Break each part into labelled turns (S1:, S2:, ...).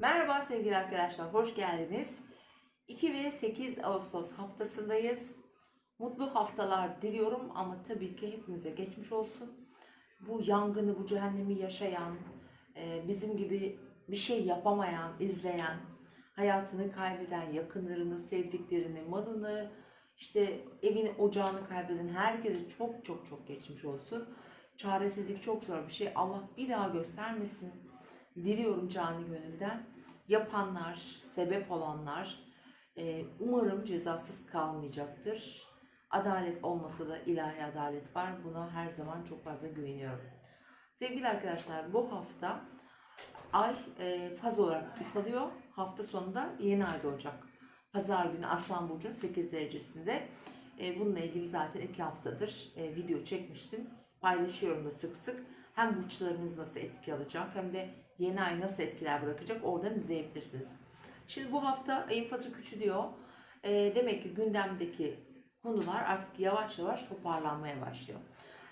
S1: Merhaba sevgili arkadaşlar, hoş geldiniz. 2 ve 8 Ağustos haftasındayız. Mutlu haftalar diliyorum ama tabii ki hepimize geçmiş olsun. Bu yangını, bu cehennemi yaşayan, e, bizim gibi bir şey yapamayan, izleyen, hayatını kaybeden, yakınlarını, sevdiklerini, malını, işte evini, ocağını kaybeden herkese çok çok çok geçmiş olsun. Çaresizlik çok zor bir şey. Allah bir daha göstermesin diliyorum canı gönülden. Yapanlar, sebep olanlar e, umarım cezasız kalmayacaktır. Adalet olmasa da ilahi adalet var. Buna her zaman çok fazla güveniyorum. Sevgili arkadaşlar bu hafta ay e, faz olarak ufalıyor. Hafta sonunda yeni ay doğacak. Pazar günü Aslan Burcu'nun 8 derecesinde. E, bununla ilgili zaten iki haftadır e, video çekmiştim. Paylaşıyorum da sık sık. Hem burçlarınız nasıl etki alacak hem de yeni ay nasıl etkiler bırakacak oradan izleyebilirsiniz. Şimdi bu hafta ayın fazı küçülüyor. E, demek ki gündemdeki konular artık yavaş yavaş toparlanmaya başlıyor.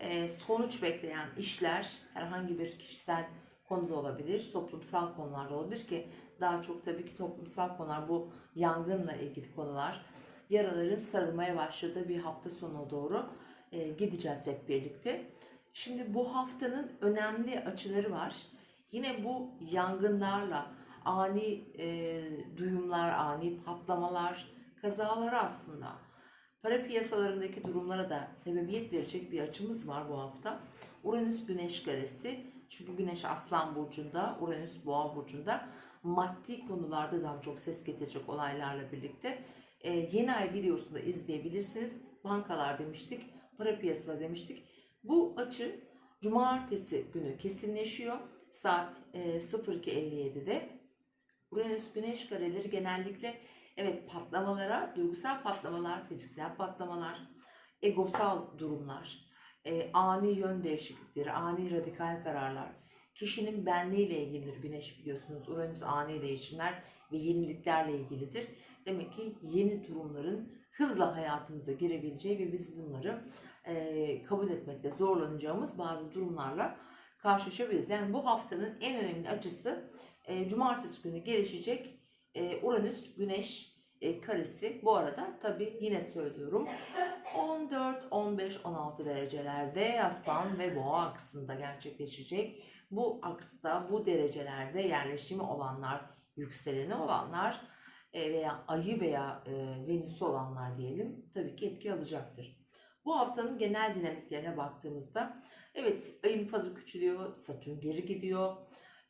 S1: E, sonuç bekleyen işler herhangi bir kişisel konuda olabilir, toplumsal konularda olabilir ki daha çok tabii ki toplumsal konular bu yangınla ilgili konular. Yaraların sarılmaya başladığı bir hafta sonuna doğru e, gideceğiz hep birlikte. Şimdi bu haftanın önemli açıları var. Yine bu yangınlarla ani e, duyumlar, ani patlamalar, kazalara aslında para piyasalarındaki durumlara da sebebiyet verecek bir açımız var bu hafta. Uranüs Güneş karesi. Çünkü Güneş Aslan burcunda, Uranüs Boğa burcunda maddi konularda daha çok ses getirecek olaylarla birlikte e, yeni ay videosunda izleyebilirsiniz. Bankalar demiştik, para piyasaları demiştik. Bu açı cumartesi günü kesinleşiyor. Saat e, 02.57'de. Uranüs Güneş kareleri genellikle evet patlamalara, duygusal patlamalar, fiziksel patlamalar, egosal durumlar, e, ani yön değişiklikleri, ani radikal kararlar, kişinin benliğiyle ilgilidir Güneş biliyorsunuz. Uranüs ani değişimler ve yeniliklerle ilgilidir. Demek ki yeni durumların hızla hayatımıza girebileceği ve biz bunları e, kabul etmekte zorlanacağımız bazı durumlarla karşılaşabiliriz. Yani bu haftanın en önemli açısı e, cumartesi günü gelişecek e, Uranüs Güneş e, karesi. Bu arada tabi yine söylüyorum 14, 15, 16 derecelerde Aslan ve Boğa aksında gerçekleşecek. Bu aksta, bu derecelerde yerleşimi olanlar, yükseleni olanlar veya ayı veya e, venüsü olanlar diyelim tabii ki etki alacaktır. Bu haftanın genel dinamiklerine baktığımızda evet ayın fazı küçülüyor, Satürn geri gidiyor,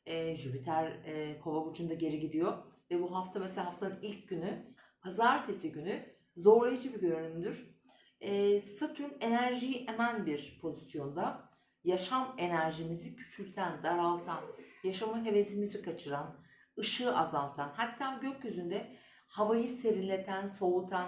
S1: e, Jüpiter e, kova burcunda geri gidiyor ve bu hafta mesela haftanın ilk günü pazartesi günü zorlayıcı bir görünümdür. E, Satürn enerjiyi emen bir pozisyonda yaşam enerjimizi küçülten, daraltan, yaşama hevesimizi kaçıran, ışığı azaltan, hatta gökyüzünde havayı serinleten, soğutan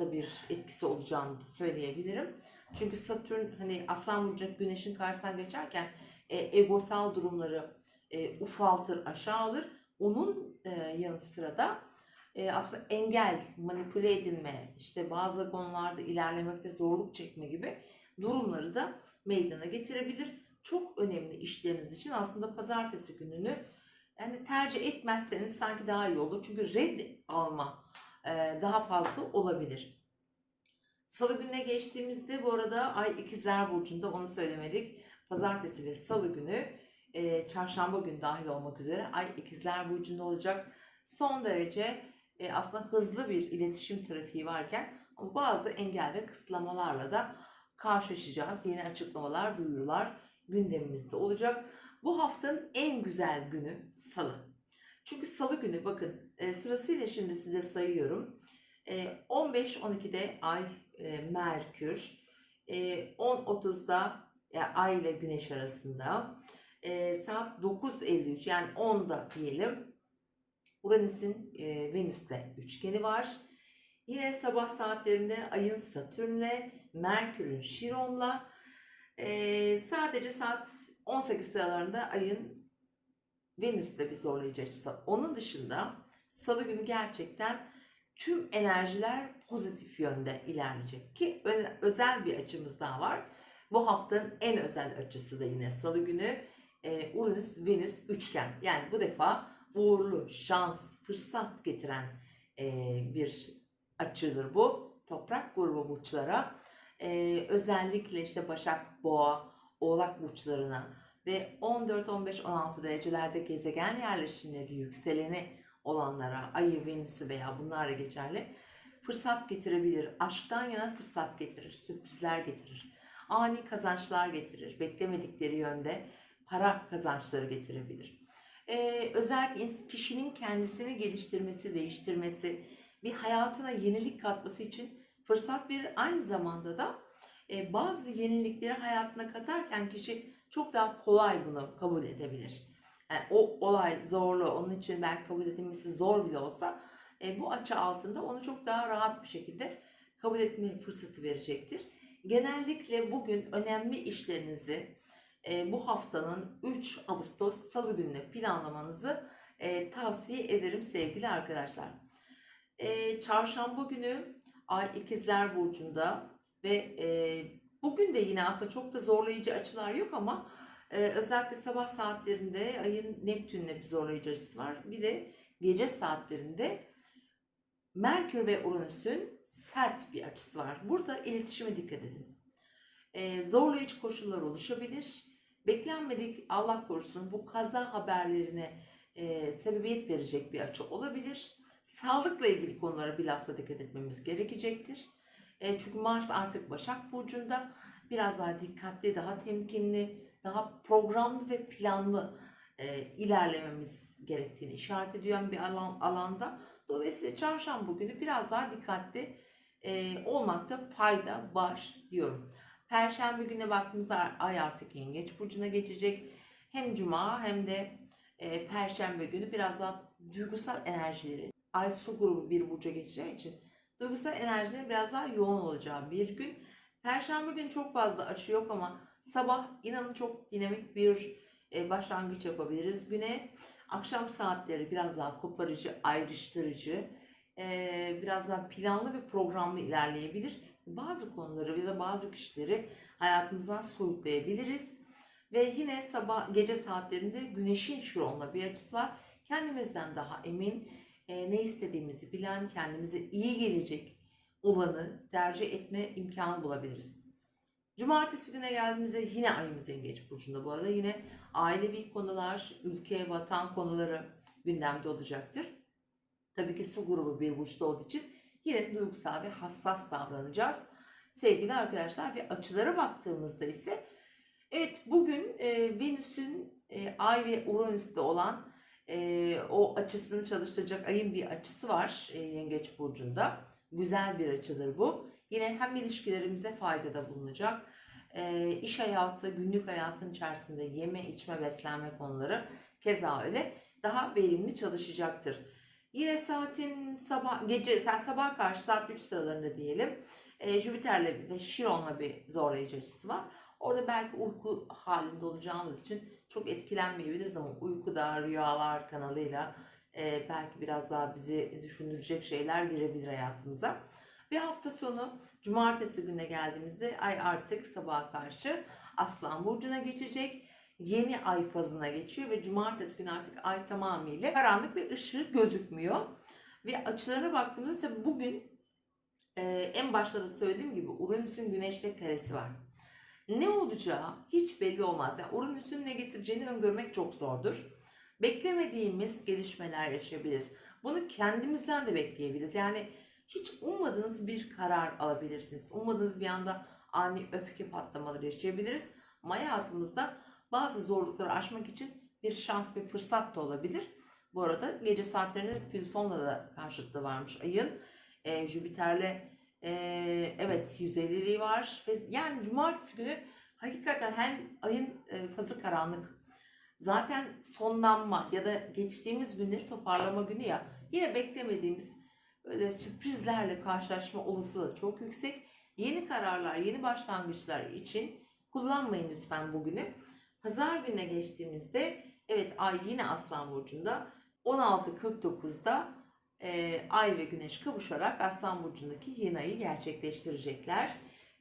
S1: da bir etkisi olacağını söyleyebilirim. Çünkü Satürn hani Aslan Burcu Güneş'in karşısından geçerken e, egosal durumları e, ufaltır, aşağı alır. Onun e, yanı sıra da e, aslında engel, manipüle edilme, işte bazı konularda ilerlemekte zorluk çekme gibi durumları da meydana getirebilir. Çok önemli işleriniz için aslında pazartesi gününü yani tercih etmezseniz sanki daha iyi olur. Çünkü red alma e, daha fazla olabilir. Salı gününe geçtiğimizde bu arada Ay ikizler Burcu'nda onu söylemedik. Pazartesi ve salı günü e, çarşamba günü dahil olmak üzere Ay ikizler Burcu'nda olacak. Son derece e, aslında hızlı bir iletişim trafiği varken bazı engel ve kısıtlamalarla da karşılaşacağız. Yeni açıklamalar, duyurular gündemimizde olacak. Bu haftanın en güzel günü salı. Çünkü salı günü bakın e, sırasıyla şimdi size sayıyorum. E, 15-12'de Ay e, Merkür, e, 10.30'da e, Ay ile Güneş arasında, e, saat 9.53 yani 10'da diyelim Uranüs'ün e, Venüs'te üçgeni var. Yine sabah saatlerinde Ay'ın Satürn'le, Merkür'ün Şiron'la, e, sadece saat 18 sıralarında ayın Venüs'te bir zorlayıcı açısı. Onun dışında salı günü gerçekten tüm enerjiler pozitif yönde ilerleyecek. Ki özel bir açımız daha var. Bu haftanın en özel açısı da yine salı günü e, Uranüs Venüs üçgen. Yani bu defa uğurlu, şans, fırsat getiren e, bir açıdır bu. Toprak grubu burçlara e, özellikle işte Başak, Boğa, Oğlak burçlarına ve 14, 15, 16 derecelerde gezegen yerleşimleri yükseleni olanlara, Ayı, Venüs'ü veya bunlarla geçerli fırsat getirebilir. Aşktan yana fırsat getirir, sürprizler getirir. Ani kazançlar getirir. Beklemedikleri yönde para kazançları getirebilir. Ee, özellikle kişinin kendisini geliştirmesi, değiştirmesi, bir hayatına yenilik katması için fırsat verir. Aynı zamanda da e, bazı yenilikleri hayatına katarken kişi çok daha kolay bunu kabul edebilir. Yani o olay zorlu, onun için belki kabul edilmesi zor bile olsa e, bu açı altında onu çok daha rahat bir şekilde kabul etme fırsatı verecektir. Genellikle bugün önemli işlerinizi e, bu haftanın 3 Ağustos Salı gününe planlamanızı e, tavsiye ederim sevgili arkadaşlar. E, çarşamba günü Ay İkizler Burcu'nda ve e, bugün de yine aslında çok da zorlayıcı açılar yok ama e, özellikle sabah saatlerinde ayın Neptün'le bir zorlayıcı açısı var. Bir de gece saatlerinde Merkür ve Uranüs'ün sert bir açısı var. Burada iletişime dikkat edin. Ee, zorlayıcı koşullar oluşabilir. Beklenmedik Allah korusun bu kaza haberlerine e, sebebiyet verecek bir açı olabilir. Sağlıkla ilgili konulara bilhassa dikkat etmemiz gerekecektir. E, çünkü Mars artık Başak Burcu'nda biraz daha dikkatli, daha temkinli, daha programlı ve planlı e, ilerlememiz gerektiğini işaret ediyor bir alan, alanda. Dolayısıyla çarşamba günü biraz daha dikkatli e, olmakta fayda var diyorum. Perşembe gününe baktığımızda ay artık yengeç burcuna geçecek. Hem cuma hem de e, perşembe günü biraz daha duygusal enerjileri ay su grubu bir burca geçeceği için duygusal enerjilerin biraz daha yoğun olacağı bir gün. Perşembe günü çok fazla açı yok ama sabah inanın çok dinamik bir e, başlangıç yapabiliriz güne. Akşam saatleri biraz daha koparıcı, ayrıştırıcı, e, biraz daha planlı ve programlı ilerleyebilir. Bazı konuları ya bazı kişileri hayatımızdan soyutlayabiliriz. Ve yine sabah gece saatlerinde güneşin şuronla bir açısı var. Kendimizden daha emin, e, ne istediğimizi bilen, kendimize iyi gelecek olanı tercih etme imkanı bulabiliriz. Cumartesi güne geldiğimizde yine ayımız yengeç burcunda bu arada yine ailevi konular, ülke, vatan konuları gündemde olacaktır. Tabii ki su grubu bir burçta olduğu için yine duygusal ve hassas davranacağız. Sevgili arkadaşlar ve açılara baktığımızda ise evet bugün e, Venüs'ün e, Ay ve Uranüs'te olan e, o açısını çalıştıracak ayın bir açısı var e, Yengeç Burcu'nda. Güzel bir açıdır bu. Yine hem ilişkilerimize faydada bulunacak, e, iş hayatı, günlük hayatın içerisinde yeme, içme, beslenme konuları keza öyle daha verimli çalışacaktır. Yine saatin sabah, gece, sen sabah karşı saat 3 sıralarında diyelim. E, Jüpiter'le ve Şiron'la bir zorlayıcı açısı var. Orada belki uyku halinde olacağımız için çok etkilenmeyebiliriz ama uykuda, rüyalar kanalıyla e, belki biraz daha bizi düşündürecek şeyler girebilir hayatımıza. Ve hafta sonu cumartesi gününe geldiğimizde ay artık sabaha karşı Aslan Burcu'na geçecek. Yeni ay fazına geçiyor ve cumartesi günü artık ay tamamıyla karanlık ve ışığı gözükmüyor. Ve açılarına baktığımızda tabii bugün e, en başta da söylediğim gibi Uranüs'ün güneşle karesi var. Ne olacağı hiç belli olmaz. Yani Uranüs'ün ne getireceğini öngörmek çok zordur. Beklemediğimiz gelişmeler yaşayabiliriz. Bunu kendimizden de bekleyebiliriz. Yani hiç ummadığınız bir karar alabilirsiniz. Ummadığınız bir anda ani öfke patlamaları yaşayabiliriz. Ama hayatımızda bazı zorlukları aşmak için bir şans ve fırsat da olabilir. Bu arada gece saatlerinde Plüton'la da karşıtlığı varmış ayın. E, Jüpiter'le evet 150'liği var. Ve yani cumartesi günü hakikaten hem ayın e, fazı karanlık. Zaten sonlanma ya da geçtiğimiz günleri toparlama günü ya yine beklemediğimiz böyle sürprizlerle karşılaşma olasılığı çok yüksek. Yeni kararlar, yeni başlangıçlar için kullanmayın lütfen bugünü. Pazar gününe geçtiğimizde evet ay yine Aslan Burcu'nda 16.49'da e, ay ve güneş kavuşarak Aslan Burcu'ndaki yeni ayı gerçekleştirecekler.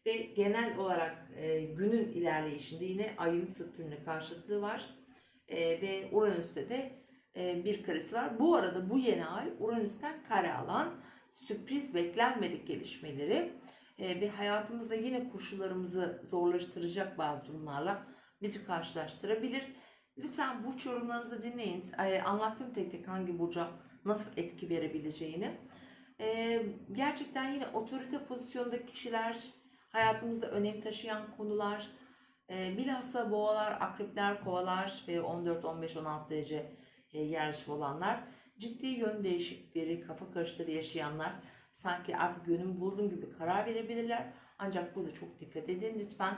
S1: Ve genel olarak e, günün ilerleyişinde yine ayın Satürn'e karşıtlığı var. E, ve Uranüs'te de e, bir karesi var. Bu arada bu yeni ay Uranüs'ten kare alan sürpriz beklenmedik gelişmeleri e, ve hayatımızda yine koşullarımızı zorlaştıracak bazı durumlarla bizi karşılaştırabilir. Lütfen burç yorumlarınızı dinleyin. E, anlattım tek tek hangi burca nasıl etki verebileceğini. E, gerçekten yine otorite pozisyondaki kişiler, hayatımızda önem taşıyan konular, e, bilhassa boğalar, akrepler, kovalar ve 14, 15, 16 derece e, yerleşim olanlar, ciddi yön değişiklikleri, kafa karışıkları yaşayanlar sanki artık yönümü buldum gibi karar verebilirler. Ancak burada çok dikkat edin lütfen.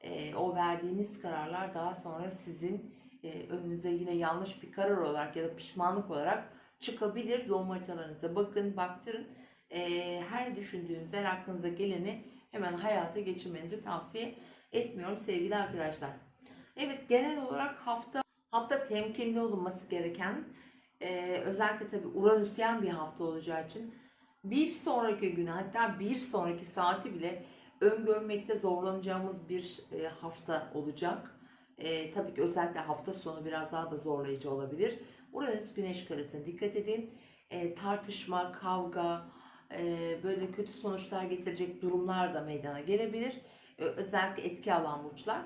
S1: E, o verdiğiniz kararlar daha sonra sizin e, önünüze yine yanlış bir karar olarak ya da pişmanlık olarak çıkabilir. Doğum haritalarınıza bakın, baktırın. E, her düşündüğünüz, her aklınıza geleni hemen hayata geçirmenizi tavsiye etmiyorum sevgili arkadaşlar. Evet genel olarak hafta hafta temkinli olunması gereken e, özellikle tabii Uranüsyen bir hafta olacağı için bir sonraki güne hatta bir sonraki saati bile öngörmekte zorlanacağımız bir e, hafta olacak. E, tabii ki özellikle hafta sonu biraz daha da zorlayıcı olabilir. Uranüs güneş karesine dikkat edin. E, tartışma, kavga, e, böyle kötü sonuçlar getirecek durumlar da meydana gelebilir. E, özellikle etki alan burçlar.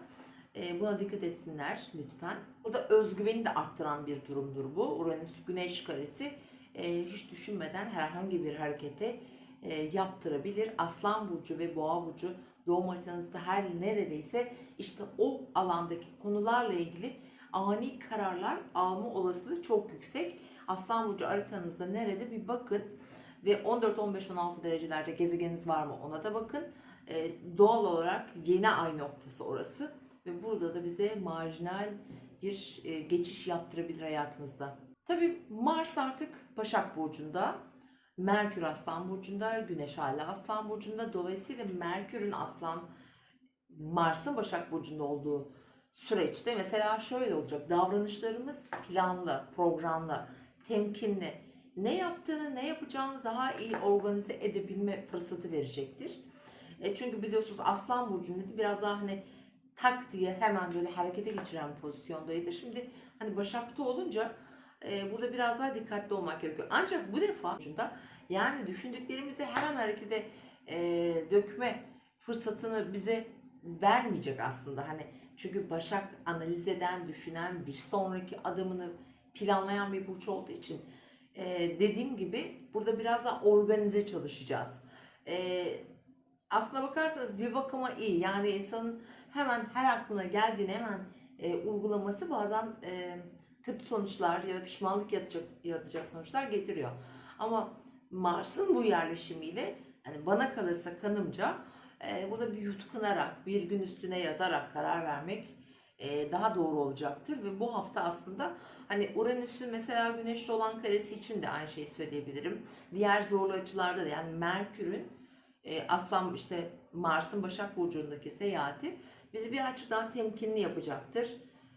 S1: E, buna dikkat etsinler lütfen. Burada özgüveni de arttıran bir durumdur bu. Uranüs güneş karesi e, hiç düşünmeden herhangi bir harekete e, yaptırabilir. Aslan burcu ve boğa burcu doğum haritanızda her neredeyse işte o alandaki konularla ilgili ani kararlar alma olasılığı çok yüksek. Aslan burcu haritanızda nerede bir bakın ve 14 15 16 derecelerde gezegeniniz var mı ona da bakın. E, doğal olarak yeni ay noktası orası ve burada da bize marjinal bir e, geçiş yaptırabilir hayatımızda. Tabii Mars artık Başak Burcu'nda, Merkür Aslan Burcu'nda, Güneş hala Aslan Burcu'nda. Dolayısıyla Merkür'ün Aslan, Mars'ın Başak Burcu'nda olduğu süreçte mesela şöyle olacak. Davranışlarımız planlı, programlı, temkinli. Ne yaptığını, ne yapacağını daha iyi organize edebilme fırsatı verecektir. E çünkü biliyorsunuz Aslan Burcu'nda biraz daha hani tak diye hemen böyle harekete geçiren pozisyondaydı. Şimdi hani Başak'ta olunca e, burada biraz daha dikkatli olmak gerekiyor. Ancak bu defa yani düşündüklerimizi hemen harekete e, dökme fırsatını bize vermeyecek aslında. Hani çünkü Başak analiz eden, düşünen, bir sonraki adımını planlayan bir burç olduğu için e, dediğim gibi burada biraz daha organize çalışacağız. E, aslına bakarsanız bir bakıma iyi. Yani insanın hemen her aklına geldiğini hemen e, uygulaması bazen e, kötü sonuçlar ya da pişmanlık yaratacak, yaratacak sonuçlar getiriyor. Ama Mars'ın bu yerleşimiyle yani bana kalırsa kanımca e, burada bir yutkunarak, bir gün üstüne yazarak karar vermek e, daha doğru olacaktır ve bu hafta aslında hani Uranüs'ün mesela Güneş'te olan karesi için de aynı şeyi söyleyebilirim. Diğer zorlu açılarda da yani Merkür'ün e, Aslan işte Mars'ın Başak Burcu'ndaki seyahati bizi bir açıdan temkinli yapacaktır.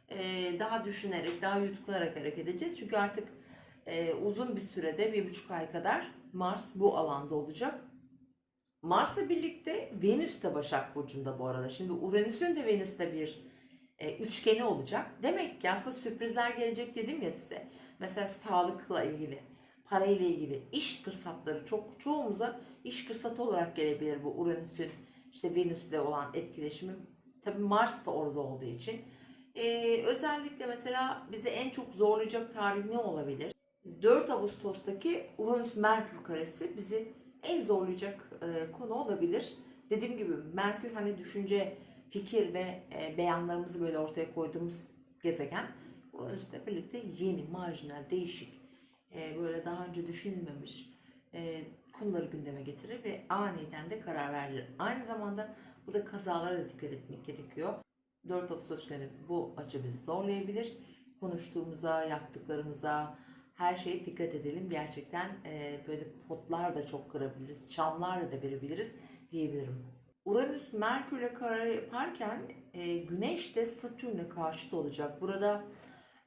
S1: E, daha düşünerek, daha yutkunarak hareket edeceğiz. Çünkü artık e, uzun bir sürede, bir buçuk ay kadar Mars bu alanda olacak. Mars'la birlikte Venüs de Başak Burcu'nda bu arada. Şimdi Uranüs'ün de Venüs'te bir e, üçgeni olacak. Demek ki aslında sürprizler gelecek dedim ya size. Mesela sağlıkla ilgili, parayla ilgili, iş fırsatları çok çoğumuza iş fırsatı olarak gelebilir bu Uranüs'ün işte Venüs'le olan etkileşimi. Tabii Mars da orada olduğu için. Ee, özellikle mesela bizi en çok zorlayacak tarih ne olabilir? 4 Ağustos'taki Uranüs Merkür karesi bizi en zorlayacak e, konu olabilir. Dediğim gibi Merkür hani düşünce, fikir ve e, beyanlarımızı böyle ortaya koyduğumuz gezegen. Uranüs'le birlikte yeni, marjinal, değişik, e, böyle daha önce düşünülmemiş e, konuları gündeme getirir ve aniden de karar verir. Aynı zamanda burada kazalara da dikkat etmek gerekiyor. 4 Ağustos günü bu açı bizi zorlayabilir. Konuştuğumuza, yaptıklarımıza, her şeye dikkat edelim. Gerçekten e, böyle potlar da çok kırabiliriz, çamlar da verebiliriz diyebilirim. Uranüs Merkür'le kare yaparken e, Güneş de Satürn'e karşıt olacak. Burada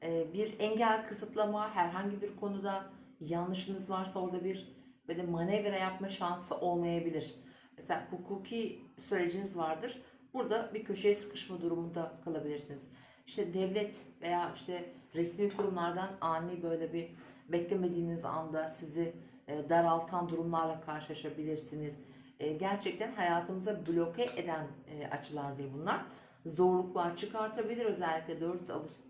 S1: e, bir engel kısıtlama, herhangi bir konuda yanlışınız varsa orada bir böyle manevra yapma şansı olmayabilir. Mesela hukuki süreciniz vardır. Burada bir köşeye sıkışma durumunda kalabilirsiniz. İşte devlet veya işte resmi kurumlardan ani böyle bir beklemediğiniz anda sizi e, daraltan durumlarla karşılaşabilirsiniz. E, gerçekten hayatımıza bloke eden e, açılardır bunlar. Zorluklar çıkartabilir özellikle 4 Ağustos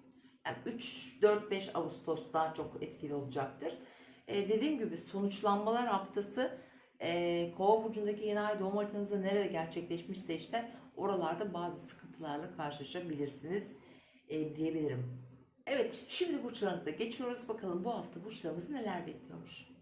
S1: yani 3 4 5 Ağustos daha çok etkili olacaktır. E, dediğim gibi sonuçlanmalar haftası e, Kova burcundaki yeni ay doğum haritanızda nerede gerçekleşmişse işte oralarda bazı sıkıntılarla karşılaşabilirsiniz diyebilirim. Evet şimdi burçlarımıza geçiyoruz. Bakalım bu hafta burçlarımızı neler bekliyormuş.